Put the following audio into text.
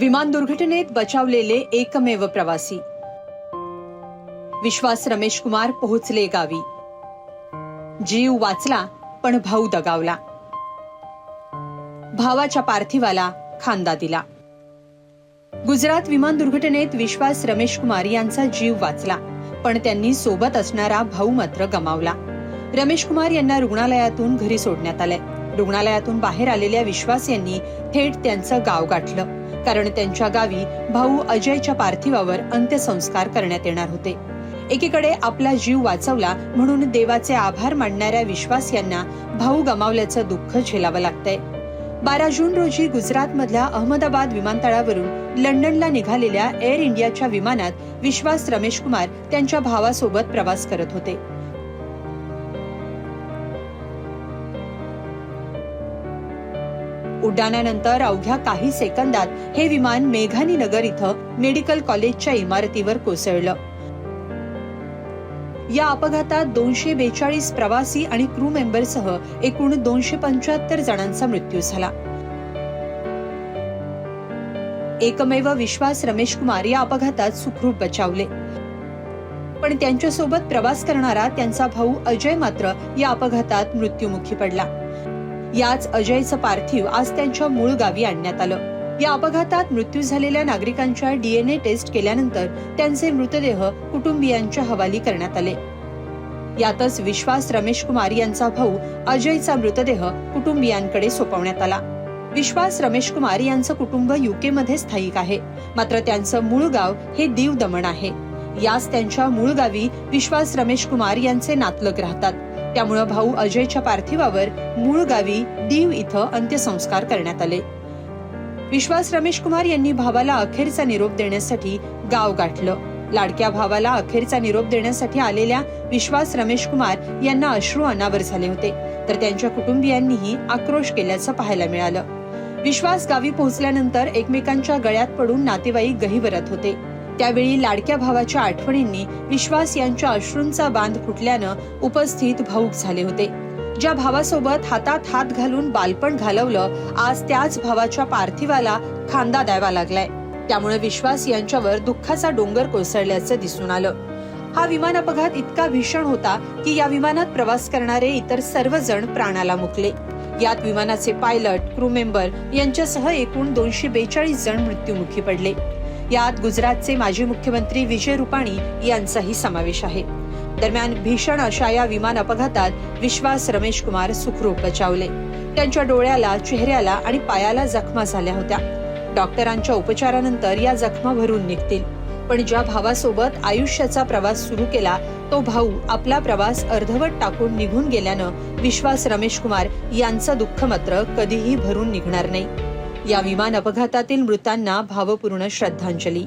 विमान दुर्घटनेत बचावलेले एकमेव प्रवासी. विश्वास रमेश कुमार पोहोचले गावी. जीव वाचला पण भाऊ दगावला. भावाच्या पार्थिवाला खांदा दिला. गुजरात विमान दुर्घटनेत विश्वास रमेश कुमार यांचा जीव वाचला पण त्यांनी सोबत असणारा भाऊ मात्र गमावला. रमेश कुमार यांना रुग्णालयातून घरी सोडण्यात आलंय रुग्णालयातून बाहेर आलेल्या विश्वास यांनी थेट त्यांचं गाव गाठलं. कारण त्यांच्या गावी भाऊ अजयच्या पार्थिवावर अंत्यसंस्कार करण्यात येणार होते. एकीकडे आपला जीव वाचवला म्हणून देवाचे आभार मानणाऱ्या विश्वास यांना भाऊ गमावल्याचं दुःख झेलावं लागतंय. बारा जून रोजी गुजरातमधल्या अहमदाबाद विमानतळावरून लंडनला निघालेल्या एअर इंडियाच्या विमानात विश्वास रमेश कुमार त्यांच्या भावासोबत प्रवास करत होते. उड्डाणानंतर अवघ्या काही सेकंदात हे विमान मेघानी नगर इथं मेडिकल कॉलेजच्या इमारतीवर कोसळलं. या अपघातात दोनशे बेचाळीस प्रवासी आणि क्रू मेंबरसह एकूण दोनशे पंच्याहत्तर जणांचा मृत्यू झाला. एकमेव विश्वास रमेश कुमार या अपघातात सुखरूप बचावले. पण त्यांच्यासोबत प्रवास करणारा त्यांचा भाऊ अजय मात्र या अपघातात मृत्युमुखी पडला. याच अजयचं पार्थिव आज त्यांच्या मूळ गावी आणण्यात आलं. या अपघातात मृत्यू झालेल्या नागरिकांच्या डीएनए टेस्ट केल्यानंतर त्यांचे मृतदेह कुटुंबियांच्या हवाली करण्यात आले. यातच विश्वास रमेश कुमार यांचा भाऊ अजयचा मृतदेह कुटुंबियांकडे सोपवण्यात आला. विश्वास रमेश कुमार यांचं कुटुंब युकेमध्ये स्थायिक आहे. मात्र त्यांचं मूळ गाव हे दीव दमण आहे. याच त्यांच्या मूळ गावी विश्वास रमेश कुमार यांचे नातलग राहतात. त्यामुळे भाऊ अजयच्या पार्थिवावर मूळ गावी दीव इथं अंत्यसंस्कार करण्यात आले. विश्वास रमेश कुमार यांनी भावाला अखेरचा निरोप देण्यासाठी गाव गाठलं. लाडक्या भावाला अखेरचा निरोप देण्यासाठी आलेल्या विश्वास रमेश कुमार यांना अश्रू अनावर झाले होते तर त्यांच्या कुटुंबियांनीही आक्रोश केल्याचं पाहायला मिळालं. विश्वास गावी पोहोचल्यानंतर एकमेकांच्या गळ्यात पडून नातेवाईक गहिवरत होते. त्यावेळी लाडक्या भावाच्या आठवणींनी विश्वास यांच्या अश्रूंचा बांध फुटल्यानं उपस्थित भाऊक झाले होते. ज्या भावासोबत हातात हात घालून बालपण घालवलं आज त्याच भावाच्या पार्थिवाला खांदा द्यावा लागलाय. त्यामुळे विश्वास यांच्यावर दुःखाचा डोंगर कोसळल्याचं दिसून आलं. हा विमान अपघात इतका भीषण होता की या विमानात प्रवास करणारे इतर सर्वजण प्राणाला मुकले. यात विमानाचे पायलट क्रू मेंबर यांच्यासह एकूण दोनशे बेचाळीस जण मृत्युमुखी पडले. यात गुजरातचे माजी मुख्यमंत्री विजय रुपाणी यांचाही समावेश आहे. दरम्यान भीषण अशा या विमान अपघातात विश्वास रमेश कुमार सुखरूप बचावले. त्यांच्या डोळ्याला चेहऱ्याला आणि पायाला जखमा झाल्या होत्या. डॉक्टरांच्या उपचारानंतर या जखमा भरून निघतील. पण ज्या भावासोबत आयुष्याचा प्रवास सुरू केला तो भाऊ आपला प्रवास अर्धवट टाकून निघून गेल्यानं विश्वास रमेश कुमार यांचं दुःख मात्र कधीही भरून निघणार नाही. या विमान अपघातातील मृतांना भावपूर्ण श्रद्धांजली.